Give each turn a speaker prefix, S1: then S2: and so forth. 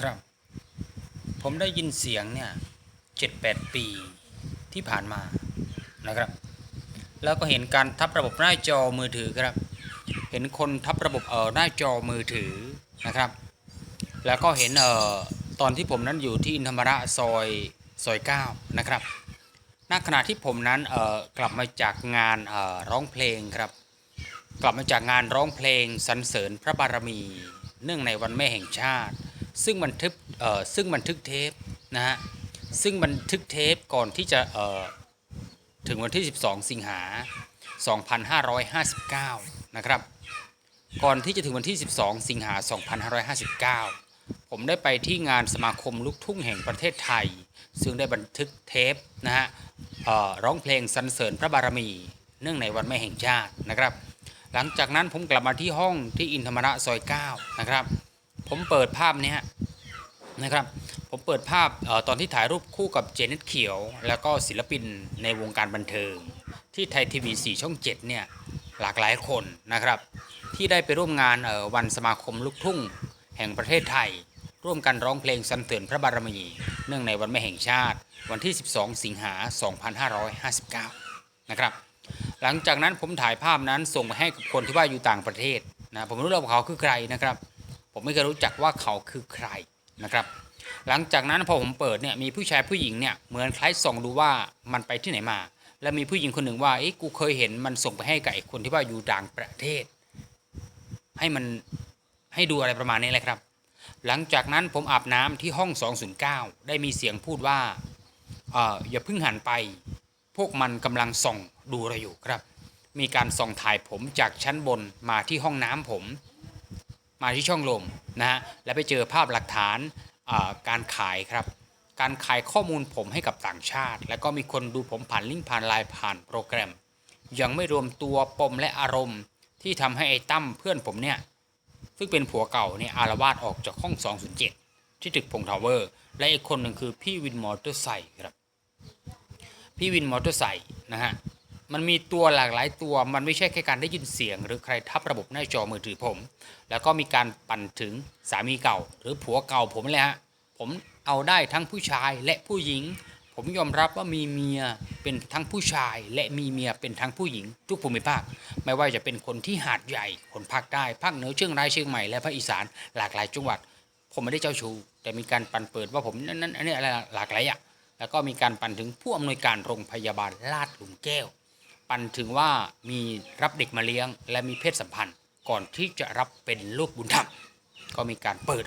S1: ครับ ผมได้ยินเสียงเนี่ยเจ็ดแปดปีที่ผ่านมานะครับ แล้วก็เห็นการทับระบบหน้าจอมือถือครับ เห็นคนทับระบบเอ่อหน้าจอมือถือนะครับ แล้วก็เห็นเอ่อตอนที่ผมนั้นอยู่ที่อินธรรมระซอยซอยเก้านะครับณขณะที่ผมนั้นเอ่อกลับมาจากงานเอ่อร้องเพลงครับ กลับมาจากงานร้องเพลงสรรเสริญพระบารมี เนื่องในวันแม่แห่งชาติ ซึ่งบันทึกเอ่อซึ่งบันทึกเทปนะฮะซึ่งบันทึกเทปก่อนที่จะเอ่อถึงวันที่ 12 สิงหา 2559 นะครับ ก่อนที่จะถึงวันที่ 12 สิงหา 2559 ผมได้ไปที่งานสมาคมลูกทุ่งแห่งประเทศไทย ซึ่งได้บันทึกเทปนะฮะร้องเพลงสรรเสริญพระบารมี เนื่องในวันแม่แห่งชาตินะครับ หลังจากนั้นผมกลับมาที่ห้องที่อินธรรมระซอย 9 นะครับ ผมเปิดภาพนี้นะครับ ผมเปิดภาพออตอนที่ถ่ายรูปคู่กับเจเน็ตเขียว แล้วก็ศิลปินในวงการบันเทิง ที่ไทยทีวี4ช่อง 7 เนี่ย หลากหลายคนนะครับ ที่ได้ไปร่วมงานออวันสมาคมลูกทุ่ง แห่งประเทศไทย ร่วมกันร้องเพลงสรรเสริญพระบารมี เนื่องในวันแม่แห่งชาติ วันที่ 12 สิงหา 2559 นะครับ หลังจากนั้นผมถ่ายภาพนั้นส่งไปให้กับคนที่ว่าอยู่ต่างประเทศนะผมไม่รู้หรอกว่าเขาคือใครนะครับ ผมไม่เคยรู้จักว่าเขาคือใครนะครับ หลังจากนั้นพอผมเปิดเนี่ยมีผู้ชายผู้หญิงเนี่ยเหมือนคล้ายส่องดูว่ามันไปที่ไหนมา แล้วมีผู้หญิงคนหนึ่งว่าเอ๊ะกูเคยเห็นมันส่งไปให้กับไอ้คนที่ว่าอยู่ต่างประเทศ ให้มันให้ดูอะไรประมาณนี้แหละครับ หลังจากนั้นผมอาบน้ำที่ห้อง 209 ได้มีเสียงพูดว่าเอออย่าเพิ่งหันไป พวกมันกำลังส่องดูเราอยู่ครับ มีการส่องถ่ายผมจากชั้นบนมาที่ห้องน้ำผม มาที่ช่องลมนะฮะและไปเจอภาพหลักฐานการขายครับ การขายข้อมูลผมให้กับต่างชาติ แล้วก็มีคนดูผมผ่านลิงก์ผ่านไลน์ผ่านโปรแกรม ยังไม่รวมตัวปมและอารมณ์ ที่ทำให้ไอ้ตั้มเพื่อนผมเนี่ยซึ่งเป็นผัวเก่าเนี่ยอารวาสออกจากห้อง 207 ที่ตึกพงทาวเวอร์ และอีกคนหนึ่งคือพี่วินมอเตอร์ไซค์ครับ พี่วินมอเตอร์ไซค์นะฮะ มันมีตัวหลากหลายตัว มันไม่ใช่แค่การได้ยินเสียง หรือใครทับระบบหน้าจอมือถือผม แล้วก็มีการปั่นถึงสามีเก่า หรือผัวเก่าผมเลยฮะ ผมเอาได้ทั้งผู้ชายและผู้หญิง ผมยอมรับว่ามีเมียเป็นทั้งผู้ชาย และมีเมียเป็นทั้งผู้หญิง ทุกภูมิภาค ไม่ว่าจะเป็นคนที่หาดใหญ่ คนภาคใต้ ภาคเหนือเชียงรายเชียงใหม่ และภาคอีสาน หลากหลายจังหวัด ผมไม่ได้เจ้าชู้ แต่มีการปั่นเปิดว่าผมนั้นนั้นอันนี้อะไรหลากหลายอย่างแล้วก็มีการปั่นถึงผู้อำนวยการโรงพยาบาลลาดหลุมแก้ว ปั่นถึงว่ามีรับเด็กมาเลี้ยง และมีเพศสัมพันธ์ ก่อนที่จะรับเป็นลูกบุญธรรมก็มีการเปิด